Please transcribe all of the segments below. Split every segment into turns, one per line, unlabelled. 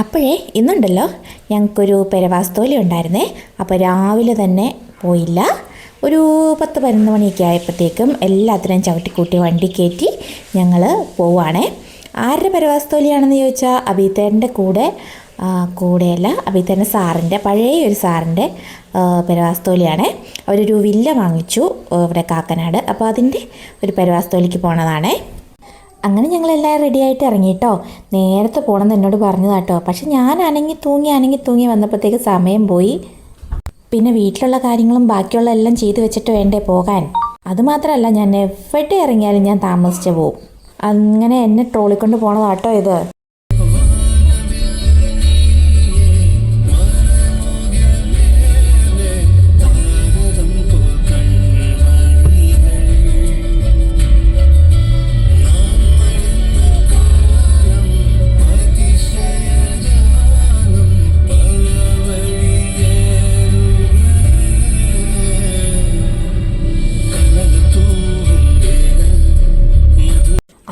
അപ്പോഴേ ഇന്നുണ്ടല്ലോ. ഞങ്ങൾക്കൊരു പെരവാസ്തോലി ഉണ്ടായിരുന്നേ. അപ്പോൾ രാവിലെ തന്നെ പോയില്ല. ഒരു പത്ത് പതിനൊന്ന് മണിയൊക്കെ ആയപ്പോഴത്തേക്കും എല്ലാത്തിനും ചവിട്ടിക്കൂട്ടി വണ്ടി കയറ്റി ഞങ്ങൾ പോവുകയാണേ. ആരുടെ പെരവാസ്തോലിയാണെന്ന് ചോദിച്ചാൽ അബീത്തേന്റെ കൂടെ കൂടെയല്ല അബീത്തേന്റെ സാറിന്റെ പഴയ ഒരു സാറിന്റെ പെരവാസ്തോലിയാണേ. അവരൊരു വില്ല വാങ്ങിച്ചു ഇവിടെ കാക്കനാട്. അപ്പോൾ അതിന്റെ ഒരു പെരവാസ്തോലിക്ക് പോണതാണേ. അങ്ങനെ ഞങ്ങളെല്ലാം റെഡി ആയിട്ട് ഇറങ്ങിട്ടോ നേരത്തെ പോകണമെന്ന് എന്നോട് പറഞ്ഞതാട്ടോ പക്ഷെ ഞാൻ അനങ്ങി തൂങ്ങി അനങ്ങി തൂങ്ങി വന്നപ്പോഴത്തേക്ക് സമയം പോയി. പിന്നെ വീട്ടിലുള്ള കാര്യങ്ങളും ബാക്കിയുള്ള എല്ലാം ചെയ്തു വെച്ചിട്ട് വേണ്ടേ പോകാൻ. അതുമാത്രമല്ല ഞാൻ എവിടെ ഇറങ്ങിയാലും ഞാൻ താമസിച്ചു പോകും അങ്ങനെ എന്നെ ട്രോളിക്കൊണ്ട് പോണതാട്ടോ ഇത്.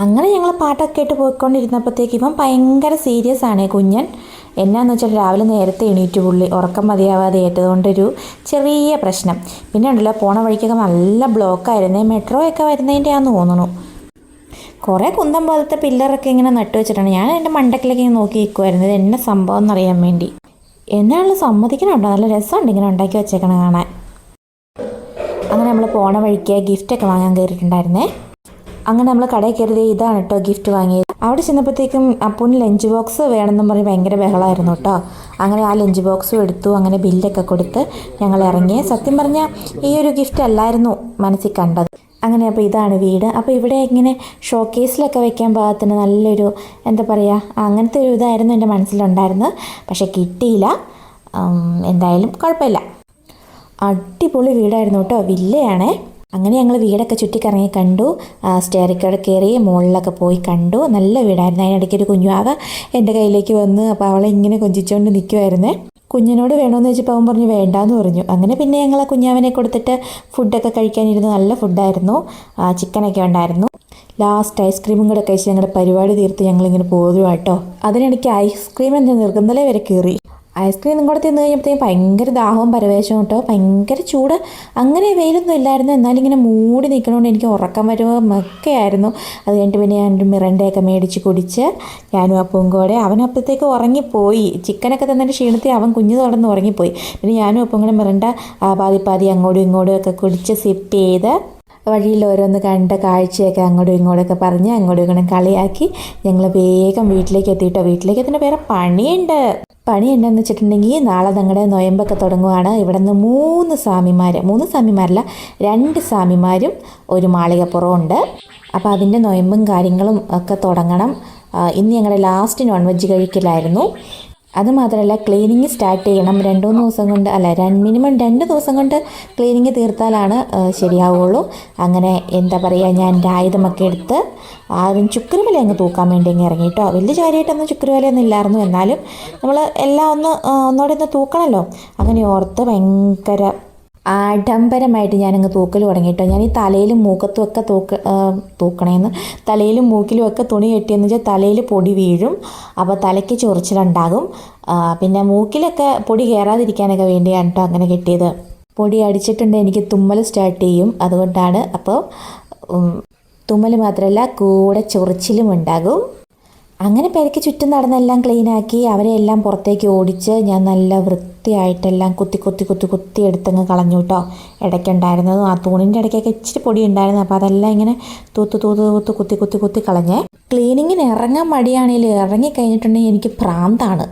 അങ്ങനെ ഞങ്ങൾ പാട്ടൊക്കെ ആയിട്ട് പോയിക്കൊണ്ടിരുന്നപ്പോഴത്തേക്ക് ഇവൻ ഭയങ്കര സീരിയസ് ആണ്. കുഞ്ഞൻ എന്നാന്ന് വെച്ചാൽ രാവിലെ നേരത്തെ എണീറ്റ് പുള്ളി. ഉറക്കം മതിയാവാതെ ഏറ്റതുകൊണ്ടൊരു ചെറിയ പ്രശ്നം. പിന്നെ ഉണ്ടല്ലോ പോണ വഴിക്കൊക്കെ നല്ല ബ്ലോക്കായിരുന്നേ മെട്രോ ഒക്കെ വരുന്നതിന്റെ തോന്നുന്നു. കുറേ കുന്തം പോലത്തെ പില്ലറൊക്കെ ഇങ്ങനെ നട്ടു വെച്ചിട്ടാണ്. ഞാൻ എന്റെ മണ്ടക്കിലേക്ക് നോക്കി നിൽക്കുമായിരുന്നു ഇത് എന്നെ സംഭവം എന്നറിയാൻ വേണ്ടി. എന്നാണല്ലോ സമ്മതിക്കണുണ്ടോ? നല്ല രസമുണ്ട് ഇങ്ങനെ ഉണ്ടാക്കി വെച്ചേക്കണ കാണാൻ. അങ്ങനെ നമ്മൾ പോണ വഴിക്ക് ഗിഫ്റ്റൊക്കെ വാങ്ങാൻ കയറിയിട്ടുണ്ടായിരുന്നേ. അങ്ങനെ നമ്മൾ കടയിൽ കയറിയത് ഇതാണ് കേട്ടോ ഗിഫ്റ്റ് വാങ്ങിയത്. അവിടെ ചെന്നപ്പോഴത്തേക്കും അപ്പൂന് ലഞ്ച് ബോക്സ് വേണമെന്നും പറഞ്ഞ് ഭയങ്കര ബഹളമായിരുന്നു കേട്ടോ അങ്ങനെ ആ ലഞ്ച് ബോക്സും എടുത്തു അങ്ങനെ ബില്ലൊക്കെ കൊടുത്ത് ഞങ്ങൾ ഇറങ്ങി. സത്യം പറഞ്ഞാൽ ഈ ഒരു ഗിഫ്റ്റ് അല്ലായിരുന്നു മനസ്സിൽ കണ്ടത്. അങ്ങനെ അപ്പോൾ ഇതാണ് വീട്. അപ്പോൾ ഇവിടെ ഇങ്ങനെ ഷോക്കേസിലൊക്കെ വെക്കാൻ പാകത്തിന് നല്ലൊരു എന്താ പറയുക അങ്ങനത്തെ ഒരു ഇതായിരുന്നു എന്റെ മനസ്സിലുണ്ടായിരുന്നത്. പക്ഷേ കിട്ടിയില്ല. എന്തായാലും കുഴപ്പമില്ല. അടിപൊളി വീടായിരുന്നു കേട്ടോ വില്ലയാണേ. അങ്ങനെ ഞങ്ങൾ വീടൊക്കെ ചുറ്റിക്കറങ്ങി കണ്ടു. സ്റ്റേറിക്കോടെ കയറി മുകളിലൊക്കെ പോയി കണ്ടു. നല്ല വീടായിരുന്നു. അതിനിടയ്ക്ക് ഒരു കുഞ്ഞുവാവ എന്റെ കയ്യിലേക്ക് വന്ന് അപ്പോൾ അവളെ ഇങ്ങനെ കൊഞ്ചിച്ചുകൊണ്ട് നിൽക്കുമായിരുന്നേ കുഞ്ഞിനോട് വേണമെന്ന് വെച്ചപ്പോൾ അവൻ പറഞ്ഞു വേണ്ടാന്ന് പറഞ്ഞു. അങ്ങനെ പിന്നെ ഞങ്ങൾ ആ കുഞ്ഞാവനെ കൊടുത്തിട്ട് ഫുഡൊക്കെ കഴിക്കാനിരുന്നു നല്ല ഫുഡായിരുന്നു ചിക്കനൊക്കെ ഉണ്ടായിരുന്നു. ലാസ്റ്റ് ഐസ്ക്രീമും കൂടെ കഴിച്ച് ഞങ്ങളുടെ പരിപാടി തീർത്ത് ഞങ്ങളിങ്ങനെ പോകുക കേട്ടോ അതിനിടയ്ക്ക് ഐസ്ക്രീം എന്റെ നിർഗന്ധല വരെ കയറി ഐസ്ക്രീം കൂടെ തിന്നു കഴിഞ്ഞപ്പോഴത്തേക്കും ഭയങ്കര ദാഹവും പരവേശവും കേട്ടോ ഭയങ്കര ചൂട്. അങ്ങനെ വെയിലൊന്നും ഇല്ലായിരുന്നു. എന്നാലും ഇങ്ങനെ മൂടി നിൽക്കണോണ്ട് എനിക്ക് ഉറക്കം വരുമ്പോൾ മൊക്കെയായിരുന്നു അത് കഴിഞ്ഞിട്ട് പിന്നെ ഞാൻ മിറണ്ടയൊക്കെ മേടിച്ച് കുടിച്ച് ഞാനും അപ്പവും കൂടെ അവൻ അപ്പോഴത്തേക്ക് ഉറങ്ങിപ്പോയി. ചിക്കനൊക്കെ തന്നിട്ട് ക്ഷീണത്തിൽ അവൻ കുഞ്ഞു തുടർന്ന് ഉറങ്ങിപ്പോയി. പിന്നെ ഞാനും അപ്പം കൂടെ മിറണ്ട പാതി പാതി അങ്ങോട്ടും ഇങ്ങോട്ടും ഒക്കെ കുടിച്ച് സിപ്പ് ചെയ്ത് വഴിയിൽ ഓരോന്ന് കണ്ട കാഴ്ചയൊക്കെ അങ്ങോട്ടും ഇങ്ങോട്ടൊക്കെ പറഞ്ഞ് അങ്ങോട്ടും ഇങ്ങോട്ടും കളിയാക്കി ഞങ്ങൾ വേഗം വീട്ടിലേക്ക് എത്തിയിട്ടോ. വീട്ടിലേക്ക് എത്തുന്ന വേറെ പണിയുണ്ട്. പണി എന്താണെന്ന് വെച്ചിട്ടുണ്ടെങ്കിൽ നാളെ ഞങ്ങളുടെ നൊയമ്പൊക്കെ തുടങ്ങുവാണ്. ഇവിടെ നിന്ന് മൂന്ന് സ്വാമിമാർ മൂന്ന് സ്വാമിമാരല്ല രണ്ട് സ്വാമിമാരും ഒരു മാളികപ്പുറവും ഉണ്ട്. അപ്പോൾ അതിന്റെ നൊയമ്പും കാര്യങ്ങളും ഒക്കെ തുടങ്ങണം. ഇന്ന് ഞങ്ങളുടെ ലാസ്റ്റ് നോൺ വെജ് കഴിക്കലായിരുന്നു. അതുമാത്രമല്ല ക്ലീനിങ് സ്റ്റാർട്ട് ചെയ്യണം. രണ്ട് മൂന്ന് ദിവസം കൊണ്ട് അല്ല രണ്ട് മിനിമം രണ്ട് ദിവസം കൊണ്ട് ക്ലീനിങ് തീർത്താലാണ് ശരിയാവുള്ളൂ. അങ്ങനെ എന്താ പറയുക ഞാൻ എന്റെ ആയുധമൊക്കെ എടുത്ത് ആദ്യം ചുക്കരുമല അങ്ങ് തൂക്കാൻ വേണ്ടി അങ്ങ് ഇറങ്ങി. കേട്ടോ വലിയ കാര്യമായിട്ടൊന്നും ചുക്കരുമലയൊന്നും ഇല്ലായിരുന്നു. എന്നാലും നമ്മൾ എല്ലാം ഒന്ന് ഒന്നോടെ ഒന്ന് തൂക്കണമല്ലോ അങ്ങനെ ഓർത്ത് ഭയങ്കര ആഡംബരമായിട്ട് ഞാനങ്ങ് തൂക്കൽ തുടങ്ങിയിട്ടോ. ഞാൻ ഈ തലയിലും മൂക്കത്തും ഒക്കെ തൂക്ക തൂക്കണേന്ന്. തലയിലും മൂക്കിലും ഒക്കെ തുണി കെട്ടിയെന്ന് വെച്ചാൽ തലയിൽ പൊടി വീഴും അപ്പോൾ തലയ്ക്ക് ചൊറിച്ചിലുണ്ടാകും. പിന്നെ മൂക്കിലൊക്കെ പൊടി കയറാതിരിക്കാനൊക്കെ വേണ്ടിയാണ് കേട്ടോ അങ്ങനെ കെട്ടിയത്. പൊടി അടിച്ചിട്ടുണ്ട് എനിക്ക് തുമ്മൽ സ്റ്റാർട്ട് ചെയ്യും. അതുകൊണ്ടാണ് അപ്പോൾ തുമ്മൽ മാത്രമല്ല കൂടെ ചൊറിച്ചിലും ഉണ്ടാകും. അങ്ങനെ പെരയ്ക്ക് ചുറ്റും നടന്നെല്ലാം ക്ലീനാക്കി അവരെ എല്ലാം പുറത്തേക്ക് ഓടിച്ച് ഞാൻ നല്ല വൃത്തിയായിട്ടെല്ലാം കുത്തി കുത്തി കുത്തി കുത്തി എടുത്തങ്ങ് കളഞ്ഞു കേട്ടോ ഇടയ്ക്കുണ്ടായിരുന്നതും ആ തൂണിന്റെ ഇടയ്ക്കൊക്കെ ഇച്ചിരി പൊടി ഉണ്ടായിരുന്നു. അപ്പോൾ അതെല്ലാം ഇങ്ങനെ തൂത്ത് തൂത്ത് തൂത്ത് കുത്തി കുത്തി കുത്തി കളഞ്ഞേ ക്ലീനിങ്ങിന് ഇറങ്ങാൻ മടിയാണെങ്കിൽ ഇറങ്ങി കഴിഞ്ഞിട്ടുണ്ടെങ്കിൽ എനിക്ക് ഭ്രാന്താണ്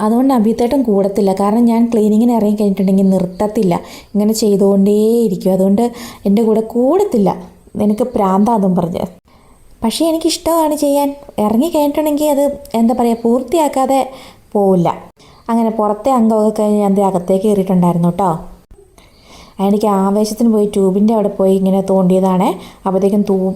അതുകൊണ്ട് അഭിത്തേട്ടം കൂടത്തില്ല. കാരണം ഞാൻ ക്ലീനിങ്ങിന് ഇറങ്ങി കഴിഞ്ഞിട്ടുണ്ടെങ്കിൽ നിർത്തത്തില്ല. ഇങ്ങനെ ചെയ്തുകൊണ്ടേയിരിക്കും. അതുകൊണ്ട് എന്റെ കൂടെ കൂടത്തില്ല. എനിക്ക് പ്രാന്താന്നും പറഞ്ഞ്. പക്ഷേ എനിക്കിഷ്ടമാണ് ചെയ്യാൻ. ഇറങ്ങി കഴിഞ്ഞിട്ടുണ്ടെങ്കിൽ അത് എന്താ പറയുക പൂർത്തിയാക്കാതെ പോവില്ല. അങ്ങനെ പുറത്തെ അംഗമൊക്കെ കഴിഞ്ഞ് ഞാൻ അകത്തേക്ക് കയറിയിട്ടുണ്ടായിരുന്നു കേട്ടോ. എനിക്ക് ആവേശത്തിന് പോയി ട്യൂബിന്റെ അവിടെ പോയി ഇങ്ങനെ തോണ്ടിയതാണ്. അപ്പോഴത്തേക്കും തൂ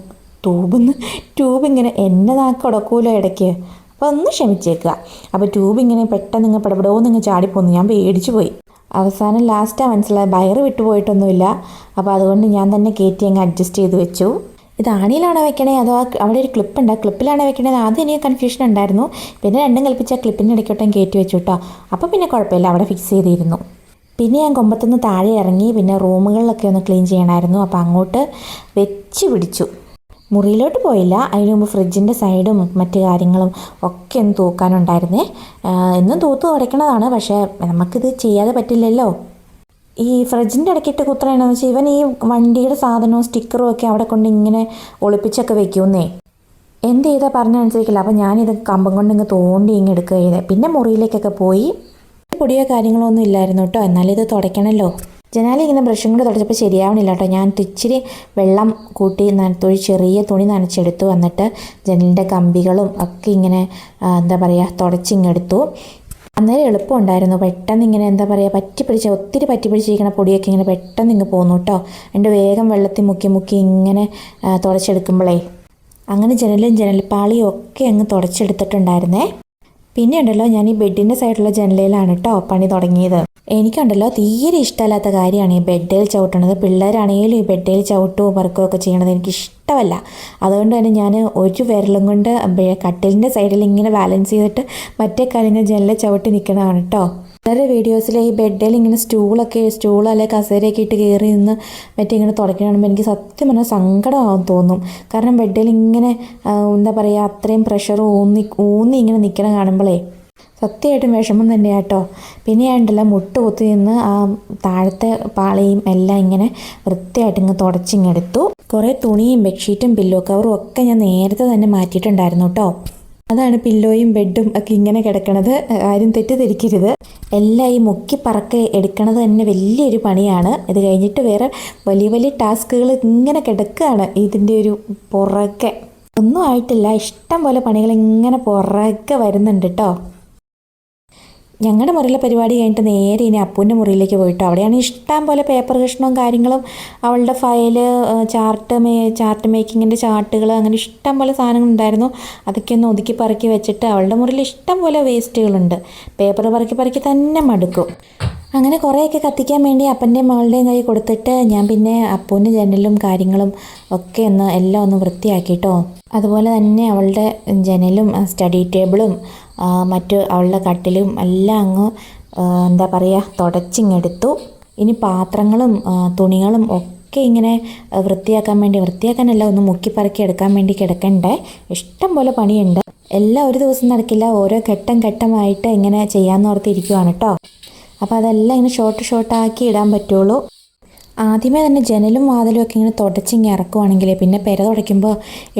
ട്യൂബിന്ന് ട്യൂബ് ഇങ്ങനെ എന്നെ നാക്ക് ഉടക്കൂലോ ഇടയ്ക്ക്. അപ്പോൾ ഒന്ന് ക്ഷമിച്ചേക്കുക. അപ്പോൾ ട്യൂബ് ഇങ്ങനെ പെട്ടെന്ന് ഇങ്ങനെ പടപടോന്ന് ഇങ്ങ് ചാടിപ്പോന്നു. ഞാൻ പേടിച്ചു പോയി. അവസാനം ലാസ്റ്റാണ് മനസ്സിലായത്. വയറ് വിട്ടുപോയിട്ടൊന്നുമില്ല. അപ്പോൾ അതുകൊണ്ട് ഞാൻ തന്നെ കയറ്റി അങ്ങ് അഡ്ജസ്റ്റ് ചെയ്ത് വെച്ചു. ഇത് ആണിയിലാണോ വെക്കണേ? അതോ അവിടെ ഒരു ക്ലിപ്പ് ഉണ്ട് ക്ലിപ്പിലാണോ വെക്കണത് ആദ്യം എനിക്ക് കൺഫ്യൂഷൻ ഉണ്ടായിരുന്നു. പിന്നെ രണ്ടും കൽപ്പിച്ച ക്ലിപ്പിന്റെ ഇടയ്ക്കോട്ടം കയറ്റി വെച്ചു കേട്ടോ അപ്പോൾ പിന്നെ കുഴപ്പമില്ല. അവിടെ ഫിക്സ് ചെയ്തിരുന്നു. പിന്നെ ഞാൻ കൊമ്പത്തുനിന്ന് താഴെ ഇറങ്ങി പിന്നെ റൂമുകളിലൊക്കെ ഒന്ന് ക്ലീൻ ചെയ്യണമായിരുന്നു അപ്പോൾ അങ്ങോട്ട് വെച്ച് പിടിച്ചു. മുറിയിലോട്ട് പോയില്ല. അതിന് മുമ്പ് ഫ്രിഡ്ജിന്റെ സൈഡും മറ്റ് കാര്യങ്ങളും ഒക്കെ ഒന്ന് തൂക്കാനുണ്ടായിരുന്നേ. എന്നും തൂത്ത് തുടയ്ക്കണതാണ്. പക്ഷേ നമുക്കിത് ചെയ്യാതെ പറ്റില്ലല്ലോ. ഈ ഫ്രിഡ്ജിന്റെ ഇടയ്ക്കിട്ട് കുത്തണേന്ന് വെച്ചാൽ ഇവൻ ഈ വണ്ടിയുടെ സാധനവും സ്റ്റിക്കറും ഒക്കെ അവിടെ കൊണ്ട് ഇങ്ങനെ ഒളിപ്പിച്ചൊക്കെ വെക്കുന്നേ. എന്ത് ചെയ്താൽ പറഞ്ഞനുസരിക്കില്ല അപ്പോൾ ഞാനിത് കമ്പം കൊണ്ട് ഇങ്ങ് തോണ്ടി ഇങ്ങ് എടുക്കുക ചെയ്തത് പിന്നെ മുറിയിലേക്കൊക്കെ പോയി. പൊടിയോ കാര്യങ്ങളോ ഒന്നും ഇല്ലായിരുന്നു കേട്ടോ എന്നാലും ഇത് തുടയ്ക്കണമല്ലോ ജനാലി ഇങ്ങനെ ബ്രഷും കൂടെ തുടച്ചപ്പോൾ ശരിയാവണില്ല കേട്ടോ ഞാൻ ഇച്ചിരി വെള്ളം കൂട്ടി നനത്തൊഴി ചെറിയ തുണി നനച്ചെടുത്തു. വന്നിട്ട് ജനലിന്റെ കമ്പികളും ഒക്കെ ഇങ്ങനെ എന്താ പറയുക തുടച്ചിങ്ങെടുത്തു അന്നേരം എളുപ്പമുണ്ടായിരുന്നു. പെട്ടെന്ന് ഇങ്ങനെ എന്താ പറയുക പറ്റി പിടിച്ച ഒത്തിരി പറ്റി പിടിച്ചിരിക്കുന്ന പൊടിയൊക്കെ ഇങ്ങനെ പെട്ടെന്ന് ഇങ്ങ് പോന്നു കേട്ടോ എന്റെ വേഗം വെള്ളത്തിൽ മുക്കി മുക്കി ഇങ്ങനെ തുടച്ചെടുക്കുമ്പോഴേ അങ്ങനെ ജനലും ജനൽപ്പാളിയും ഒക്കെ അങ്ങ് തുടച്ചെടുത്തിട്ടുണ്ടായിരുന്നേ. പിന്നെ ഉണ്ടല്ലോ ഞാൻ ഈ ബെഡിന്റെ സൈഡിലുള്ള ജനലയിലാണ് കേട്ടോ പണി തുടങ്ങിയത്. എനിക്കുണ്ടല്ലോ തീരെ ഇഷ്ടമല്ലാത്ത കാര്യമാണ് ഈ ബെഡിൽ ചവിട്ടണത്. പിള്ളേരാണെങ്കിലും ഈ ബെഡിൽ ചവിട്ടുകയോ പറക്കുകയോ ഒക്കെ ചെയ്യണത് എനിക്ക് ഇഷ്ടമല്ല അതുകൊണ്ട് തന്നെ ഞാൻ ഒരു വിരലും കൊണ്ട് കട്ടിലിന്റെ സൈഡിൽ ഇങ്ങനെ ബാലൻസ് ചെയ്തിട്ട് മറ്റേ കാലിങ്ങനെ ജനലിൽ ചവിട്ടി നിൽക്കണതാണ് കേട്ടോ വേറെ വീഡിയോസിൽ ഈ ബെഡിൽ ഇങ്ങനെ സ്റ്റൂളൊക്കെ സ്റ്റൂൾ അല്ലെ കസേരയൊക്കെ ഇട്ട് കയറി നിന്ന് മറ്റേ ഇങ്ങനെ തുടയ്ക്കണ എനിക്ക് സത്യം പറഞ്ഞാൽ സങ്കടമാകും തോന്നും. കാരണം ബെഡിൽ ഇങ്ങനെ എന്താ പറയുക അത്രയും പ്രഷർ ഊന്നി ഊന്നി ഇങ്ങനെ നിൽക്കണ കാണുമ്പോഴേ സത്യമായിട്ടും വിഷമം തന്നെയാട്ടോ. പിന്നെ ഞാൻ ഉണ്ടല്ലോ മുട്ട് കുത്തി നിന്ന് ആ താഴത്തെ പാളയും എല്ലാം ഇങ്ങനെ വൃത്തിയായിട്ട് ഇങ്ങ് തുടച്ചിങ്ങെടുത്തു. കുറേ തുണിയും ബെഡ്ഷീറ്റും പില്ലോ കവറും ഒക്കെ ഞാൻ നേരത്തെ തന്നെ മാറ്റിയിട്ടുണ്ടായിരുന്നു കേട്ടോ അതാണ് പില്ലോയും ബെഡും ഒക്കെ ഇങ്ങനെ കിടക്കണത്. ആരും തെറ്റിദ്ധരിക്കരുത്. എല്ലാം ഈ മുക്കി പറക്കെ എടുക്കണത് തന്നെ വലിയൊരു പണിയാണ്. ഇത് കഴിഞ്ഞിട്ട് വേറെ വലിയ വലിയ ടാസ്കുകൾ ഇങ്ങനെ കിടക്കുകയാണ് ഇതിന്റെ ഒരു പുറകെ. ഒന്നും ആയിട്ടില്ല. ഇഷ്ടം പോലെ പണികൾ ഇങ്ങനെ പുറകെ വരുന്നുണ്ട് കേട്ടോ ഞങ്ങളുടെ മുറിയിലെ പരിപാടി കഴിഞ്ഞിട്ട് നേരെ ഇനി അപ്പൂന്റെ മുറിയിലേക്ക് പോയിട്ട്. അവിടെയാണ് ഇഷ്ടം പോലെ പേപ്പർ കഷ്ണവും കാര്യങ്ങളും അവളുടെ ഫയൽ ചാർട്ട് മേ ചാർട്ട് മേക്കിങ്ങിന്റെ ചാർട്ടുകൾ അങ്ങനെ ഇഷ്ടം പോലെ സാധനങ്ങൾ ഉണ്ടായിരുന്നു. അതൊക്കെ ഒന്ന് ഒതുക്കി പറക്കി വെച്ചിട്ട് അവളുടെ മുറിയിൽ ഇഷ്ടം പോലെ വേസ്റ്റുകളുണ്ട് പേപ്പർ പറക്കി പറക്കി തന്നെ മടുക്കും. അങ്ങനെ കുറേയൊക്കെ കത്തിക്കാൻ വേണ്ടി അപ്പന്റെയും മകളുടെയും കൈ കൊടുത്തിട്ട് ഞാൻ പിന്നെ അപ്പൂന്റെ ജനലും കാര്യങ്ങളും ഒക്കെ ഒന്ന് എല്ലാം ഒന്ന് വൃത്തിയാക്കിട്ടോ. അതുപോലെ തന്നെ അവളുടെ ജനലും സ്റ്റഡി ടേബിളും മറ്റ് അവളുടെ കട്ടിലും എല്ലാം അങ്ങ് എന്താ പറയുക തുടച്ചിങ്ങെടുത്തു. ഇനി പാത്രങ്ങളും തുണികളും ഒക്കെ ഇങ്ങനെ വൃത്തിയാക്കാൻ വേണ്ടി വൃത്തിയാക്കാനല്ല ഒന്ന് മുക്കിപ്പറക്കി എടുക്കാൻ വേണ്ടി കിടക്കണ്ടേ? ഇഷ്ടം പോലെ പണിയുണ്ട്. എല്ലാം ഒരു ദിവസം നടക്കില്ല ഓരോ ഘട്ടം ഘട്ടമായിട്ട് ഇങ്ങനെ ചെയ്യാമെന്ന് ഓർത്തിരിക്കുവാണ് കേട്ടോ. അപ്പോൾ അതെല്ലാം ഇങ്ങനെ ഷോർട്ട് ഷോർട്ടാക്കി ഇടാൻ പറ്റുള്ളൂ. ആദ്യമേ തന്നെ ജനലും വാതിലും ഒക്കെ ഇങ്ങനെ തുടച്ചിങ്ങനെ ഇറക്കുവാണെങ്കിൽ പിന്നെ പെര തുടയ്ക്കുമ്പോൾ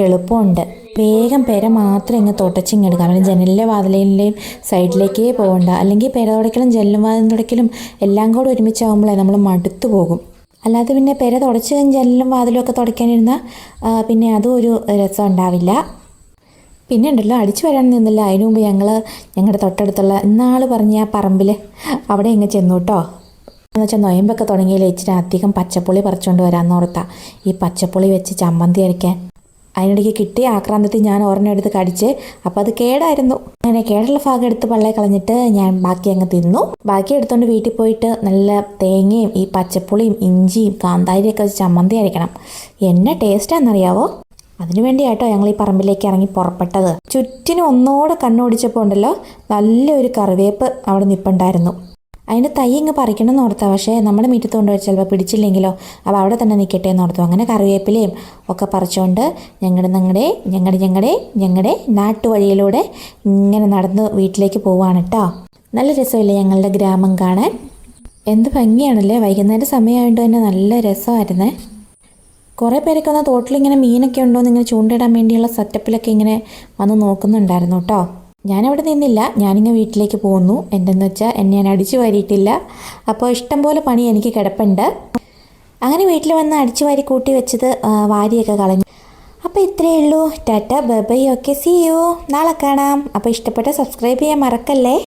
എളുപ്പമുണ്ട്. വേഗം പെര മാത്രം ഇങ്ങ് തുടച്ചിങ്ങ് അല്ലെങ്കിൽ ജനലിലെ വാതിലിന്റെയും സൈഡിലേക്കേ പോകണ്ട. അല്ലെങ്കിൽ പെര തുടയ്ക്കലും ജനലും വാതിലും തുടയ്ക്കലും എല്ലാം കൂടെ ഒരുമിച്ചാകുമ്പോഴേ നമ്മൾ മടുത്തു പോകും. അല്ലാതെ പിന്നെ പെര തുടച്ച് ജനലും വാതിലും ഒക്കെ തുടയ്ക്കാനിരുന്നാൽ പിന്നെ അതും ഒരു രസം ഉണ്ടാവില്ല. പിന്നെ ഉണ്ടല്ലോ അടിച്ചു വരാൻ നിന്നില്ല. അതിനു മുമ്പ് ഞങ്ങൾ ഞങ്ങളുടെ തൊട്ടടുത്തുള്ള ഇന്നാൾ പറഞ്ഞ ആ പറമ്പിൽ അവിടെ ഇങ്ങ് ചെന്നു കേട്ടോ എന്ന് വെച്ചാൽ നൊയമ്പൊക്കെ തുടങ്ങിയില്ല ഇച്ചിരി അധികം പച്ചപ്പുളി പറിച്ചുകൊണ്ട് വരാമെന്ന് ഓർത്താ. ഈ പച്ചപ്പുളി വെച്ച് ചമ്മന്തി അരയ്ക്കാൻ അതിനിടയ്ക്ക് കിട്ടിയ ആക്രാന്തത്തിൽ ഞാൻ ഒരെണ്ണം എടുത്ത് കടിച്ച് അപ്പോൾ അത് കേടായിരുന്നു. അങ്ങനെ കേടുള്ള ഭാഗം എടുത്ത് പള്ളയെ കളഞ്ഞിട്ട് ഞാൻ ബാക്കി അങ്ങ് തിന്നു. ബാക്കി എടുത്തുകൊണ്ട് വീട്ടിൽ പോയിട്ട് നല്ല തേങ്ങയും ഈ പച്ചപ്പുളിയും ഇഞ്ചിയും കാന്താരിയൊക്കെ ചമ്മന്തി അരയ്ക്കണം. എന്നെ ടേസ്റ്റാണെന്നറിയാവോ അതിനുവേണ്ടിയാട്ടോ ഞങ്ങൾ ഈ പറമ്പിലേക്ക് ഇറങ്ങി പുറപ്പെട്ടത്. ചുറ്റിനും ഒന്നോടെ കണ്ണോടിച്ചപ്പോൾ ഉണ്ടല്ലോ നല്ലൊരു കറിവേപ്പ് അവിടെ നിപ്പുണ്ടായിരുന്നു. അതിന്റെ തൈ ഇങ്ങ് പറിക്കണം ഓർത്താ. പക്ഷേ നമ്മുടെ മുറ്റത്ത് കൊണ്ടുപോയി ചിലപ്പോൾ പിടിച്ചില്ലെങ്കിലോ? അപ്പോൾ അവിടെ തന്നെ നിൽക്കട്ടെ എന്ന് ഓർത്തു. അങ്ങനെ കറിവേപ്പിലയും ഒക്കെ പറിച്ചുകൊണ്ട് ഞങ്ങളുടെ ഞങ്ങളുടെ ഞങ്ങളുടെ ഞങ്ങളുടെ ഞങ്ങളുടെ നാട്ടുവഴിയിലൂടെ ഇങ്ങനെ നടന്ന് വീട്ടിലേക്ക് പോവാണ് കേട്ടോ നല്ല രസമില്ലേ ഞങ്ങളുടെ ഗ്രാമം കാണാൻ? എന്ത് ഭംഗിയാണല്ലേ? വൈകുന്നേരം സമയമായതുകൊണ്ട് തന്നെ നല്ല രസമായിരുന്നേ. കുറേ പേരൊക്കെ ഒന്ന് തോട്ടിലിങ്ങനെ മീനൊക്കെ ഉണ്ടോ എന്ന് ഇങ്ങനെ ചൂണ്ടയിടാൻ വേണ്ടിയുള്ള സെറ്റപ്പിലൊക്കെ ഇങ്ങനെ വന്ന് നോക്കുന്നുണ്ടായിരുന്നു കേട്ടോ ഞാനവിടെ നിന്നില്ല. ഞാനിങ്ങനെ വീട്ടിലേക്ക് പോകുന്നു എന്തെന്ന് വെച്ചാൽ എന്നെ ഞാൻ അടിച്ചു വാരിയിട്ടില്ല. അപ്പോൾ ഇഷ്ടം പോലെ പണി എനിക്ക് കിടപ്പുണ്ട്. അങ്ങനെ വീട്ടിൽ വന്ന് അടിച്ചു വാരി കൂട്ടി വെച്ചത് വാരിയൊക്കെ കളഞ്ഞു. അപ്പോൾ ഇത്രയേ ഉള്ളൂ. Tata bye okay see you. നാളെ കാണാം. അപ്പോൾ ഇഷ്ടപ്പെട്ട സബ്സ്ക്രൈബ് ചെയ്യാൻ മറക്കല്ലേ?